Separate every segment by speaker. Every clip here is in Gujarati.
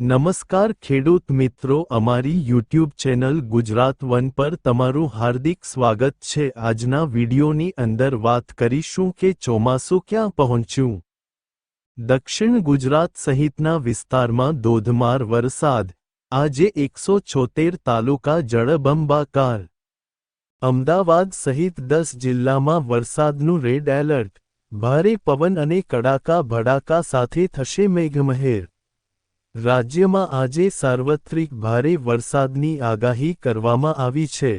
Speaker 1: નમસ્કાર ખેડૂત મિત્રો, અમારી યુટ્યુબ ચેનલ ગુજરાત વન પર તમારું હાર્દિક સ્વાગત છે. આજના વિડીયોની અંદર વાત કરીશું કે ચોમાસું ક્યાં પહોંચ્યું? દક્ષિણ ગુજરાત સહિતના વિસ્તારમાં ધોધમાર વરસાદ. આજે એકસો છોતેર તાલુકા જળબંબાકાર. અમદાવાદ સહિત દસ જિલ્લામાં વરસાદનું રેડ એલર્ટ. ભારે પવન અને કડાકા ભડાકા સાથે થશે મેઘમહેર. રાજ્યમાં આજે સાર્વત્રિક ભારે વરસાદની આગાહી કરવામાં આવી છે.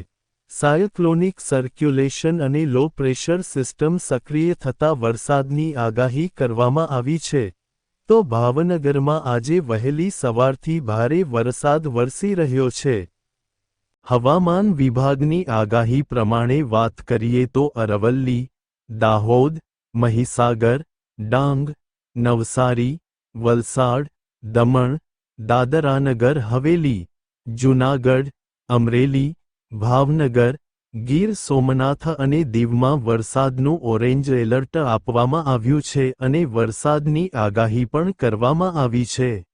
Speaker 1: સાયક્લોનિક સર્ક્યુલેશન અને લો પ્રેશર સિસ્ટમ સક્રિય થતા વરસાદની આગાહી કરવામાં આવી છે. તો ભાવનગરમાં આજે વહેલી સવારથી ભારે વરસાદ વરસી રહ્યો છે. હવામાન વિભાગની આગાહી પ્રમાણે વાત કરીએ તો અરવલ્લી, દાહોદ, મહીસાગર, ડાંગ, નવસારી, વલસાડ દમણ, દાદરાનગર, હવેલી, જૂનાગઢ, અમરેલી, ભાવનગર, ગીર સોમનાથ અને દીવમાં વરસાદનું ઓરેન્જ એલર્ટ આપવામાં આવ્યું છે અને વરસાદની આગાહી પણ કરવામાં આવી છે.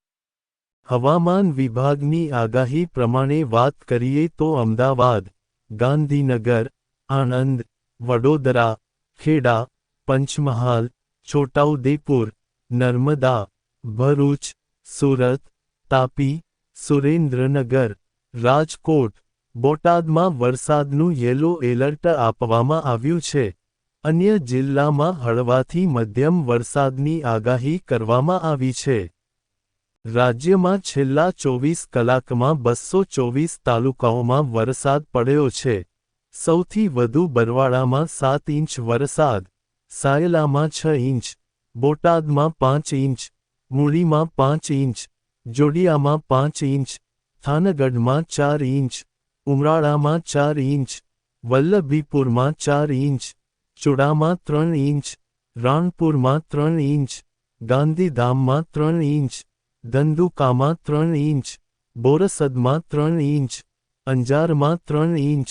Speaker 1: હવામાન વિભાગની આગાહી પ્રમાણે વાત કરીએ તો અમદાવાદ, ગાંધીનગર, આણંદ, વડોદરા, ખેડા, પંચમહાલ, છોટાઉદેપુર, નર્મદા, ભરૂચ સુરત, તાપી, સુરેન્દ્રનગર, રાજકોટ, બોટાદમાં વરસાદનું યેલો એલર્ટ આપવામાં આવ્યું છે. અન્ય જિલ્લામાં હળવાથી મધ્યમ વરસાદની આગાહી કરવામાં આવી છે. રાજ્યમાં છેલ્લા ચોવીસ કલાકમાં બસો ચોવીસ તાલુકાઓમાં વરસાદ પડ્યો છે. સૌથી વધુ બરવાડામાં સાત ઇંચ વરસાદ, સાયલામાં છ ઇંચ, બોટાદમાં પાંચ ઇંચ મૂળીમાં પાંચ ઇંચ, જોડિયામાં પાંચ ઇંચ, થાનગઢમાં ચાર ઇંચ, ઉમરાળામાં ચાર ઇંચ, વલ્લભીપુરમાં ચાર ઇંચ, ચુડામાં ત્રણ ઇંચ, રાણપુરમાં ત્રણ ઇંચ, ગાંધીધામમાં ત્રણ ઇંચ, ધંધુકામાં ત્રણ ઇંચ, બોરસદમાં ત્રણ ઇંચ, અંજારમાં ત્રણ ઇંચ,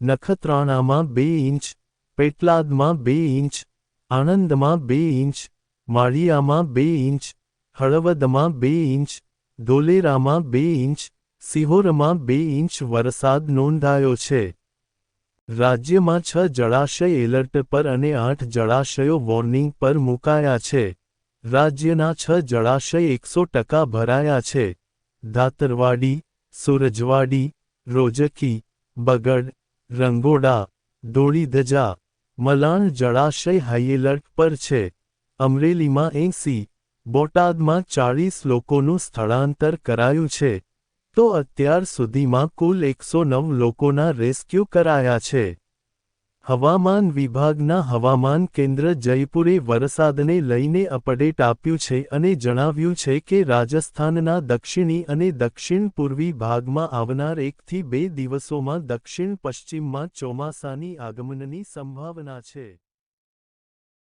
Speaker 1: નખત્રાણામાં બે ઇંચ, પેટલાદમાં બે ઇંચ, આણંદમાં બે ઇંચ, માળિયામાં બે ઇંચ હળવદમાં બે ઇંચ, ધોલેરામાં બે ઇંચ, સિહોરમાં બે ઇંચ વરસાદ નોંધાયો છે. રાજ્યમાં છ જળાશય એલર્ટ પર અને આઠ જળાશયો વોર્નિંગ પર મુકાયા છે. રાજ્યના છ જળાશય એકસો ટકા ભરાયા છે. ધાતરવાડી સુરજવાડી, રોજકી, બગડ, રંગોડા, ધોળીધજા, મલાણ જળાશય હાઈએલર્ટ પર છે. અમરેલીમાં એંસી બોટાદમાં ચાળીસ લોકોનું સ્થળાંતર કરાયું છે, તો અત્યાર સુધીમાં કુલ એકસો નવ લોકોના રેસ્ક્યુ કરાયા છે. હવામાન વિભાગના હવામાન કેન્દ્ર જયપુરે વરસાદને લઈને અપડેટ આપ્યું છે અને જણાવ્યું છે કે રાજસ્થાનના દક્ષિણી અને દક્ષિણ પૂર્વી ભાગમાં આવનાર એકથી બે દિવસોમાં દક્ષિણ પશ્ચિમમાં ચોમાસાની આગમનની સંભાવના છે.